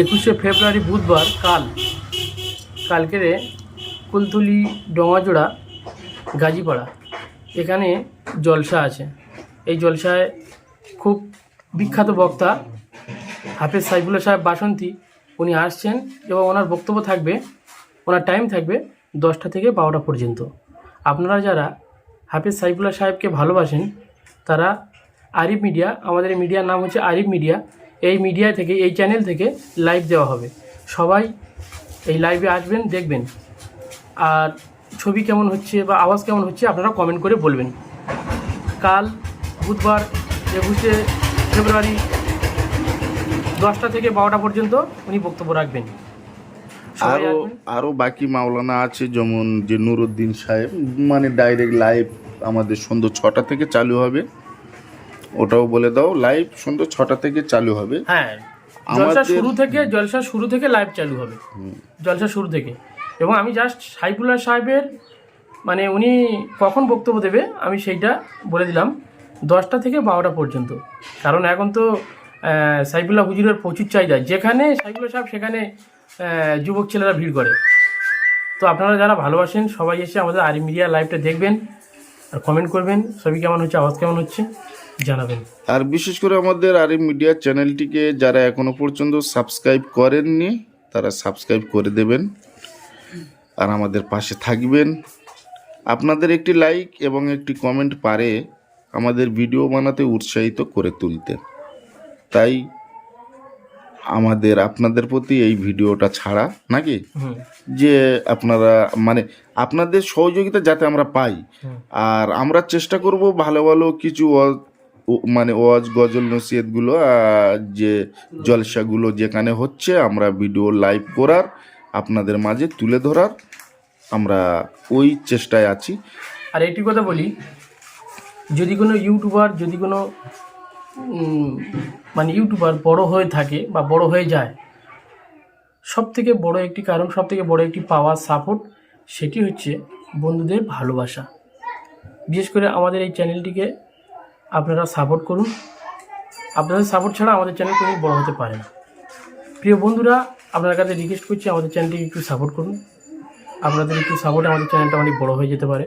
একুশে ফেব্রুয়ারি বুধবার, কাল। কালকেরে কুলতুলি ডোঙাজোড়া গাজীপাড়া। এখানে জলসা আছে। এই জলসায় খুব বিখ্যাত বক্তা হাফেজ সাইফুল্লাহ সাহেব বাসন্তী। উনি আসছেন এবং ওনার বক্তব্য থাকবে, ওনার টাইম থাকবে দশটা থেকে বারোটা পর্যন্ত। আপনারা যারা হাফেজ সাইফুল্লাহ সাহেবকে ভালোবাসেন, তারা আরিফ মিডিয়া, আমাদের মিডিয়ার নাম হচ্ছে আরিফ মিডিয়া। এই মিডিয়া থেকে এই চ্যানেল থেকে লাইভ দেওয়া হবে। সবাই এই লাইভে আসবেন দেখবেন। আর ছবি কেমন হচ্ছে বা আওয়াজ কেমন হচ্ছে আপনারা কমেন্ট করে বলবেন। কাল বুধবার একুশে ফেব্রুয়ারি দশটা থেকে বারোটা পর্যন্ত উনি বক্তব্য রাখবেন। আরও আরও বাকি মাওলানা আছে যেমন যে নুরুদ্দিন সাহেব মানে ডাইরেক্ট লাইভ আমাদের সন্ধ্যা ছটা থেকে চালু হবে। ওটাও বলে দাও লাইভ সন্ধ্যা ছটা থেকে চালু হবে। হ্যাঁ জলসা শুরু থেকে জলসা শুরু থেকে লাইভ চালু হবে। জলসা শুরু থেকে। এবং আমি জাস্ট সাইফুল্লাহ সাহেবের মানে উনি কখন বক্তব্য দেবে আমি সেইটা বলে দিলাম দশটা থেকে বারোটা পর্যন্ত। কারণ এখন তো সাইফুল্লাহ হুজুরের প্রচুর চাহিদা। যেখানে সাইফুল্লাহ সাহেব সেখানে যুবক ছেলেরা ভিড় করে। তো আপনারা যারা ভালোবাসেন সবাই এসে আমাদের আরি মিডিয়া লাইভটা দেখবেন আর কমেন্ট করবেন ছবি কেমন হচ্ছে আওয়াজ কেমন হচ্ছে। জানাবেন। আর বিশেষ করে আমাদের আর মিডিয়া চ্যানেলটিকে যারা এখনও পর্যন্ত সাবস্ক্রাইব করেননি তারা সাবস্ক্রাইব করে দেবেন। আর আমাদের পাশে থাকবেন। আপনাদের একটি লাইক এবং একটি কমেন্ট পারে আমাদের ভিডিও বানাতে উৎসাহিত করে তুলতে। তাই আমাদের আপনাদের প্রতি এই ভিডিওটা ছাড়া নাকি? যে আপনারা মানে আপনাদের সহযোগিতা যাতে আমরা পাই। আর আমরা চেষ্টা করব ভালো ভালো কিছু মানে ওয়াজ গজল নসিহতগুলো যে জলসাগুলো যেখানে হচ্ছে, আমরা ভিডিও লাইভ করার, আপনাদের মাঝে তুলে ধরার, আমরা ওই চেষ্টায় আছি। আর একটি কথা বলি, যদি কোনো ইউটিউবার, যদি কোনো মানে ইউটিউবার বড় হয়ে থাকে বা বড় হয়ে যায় সব থেকে বড় একটি কারণ সব থেকে বড় একটি পাওয়ার সাপোর্ট, সেটি হচ্ছে বন্ধুদের ভালোবাসা। বিশেষ করে আমাদের এই চ্যানেলটিকে আপনারা সাপোর্ট করুন। আপনাদের সাপোর্ট ছাড়া আমাদের চ্যানেল কোনো বড় হতে পারে না। প্রিয় বন্ধুরা আপনার কাছে রিকোয়েস্ট করছি, আমাদের চ্যানেলটিকে একটু সাপোর্ট করুন। আপনাদের একটু সাপোর্টে আমাদের চ্যানেলটা অনেক বড় হয়ে যেতে পারে।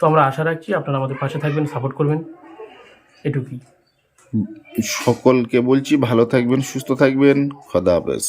তো আমরা আশা রাখছি আপনারা আমাদের পাশে থাকবেন সাপোর্ট করবেন। এটুকুই। সকলকে বলছি, ভালো থাকবেন, সুস্থ থাকবেন। খদা হাফেজ।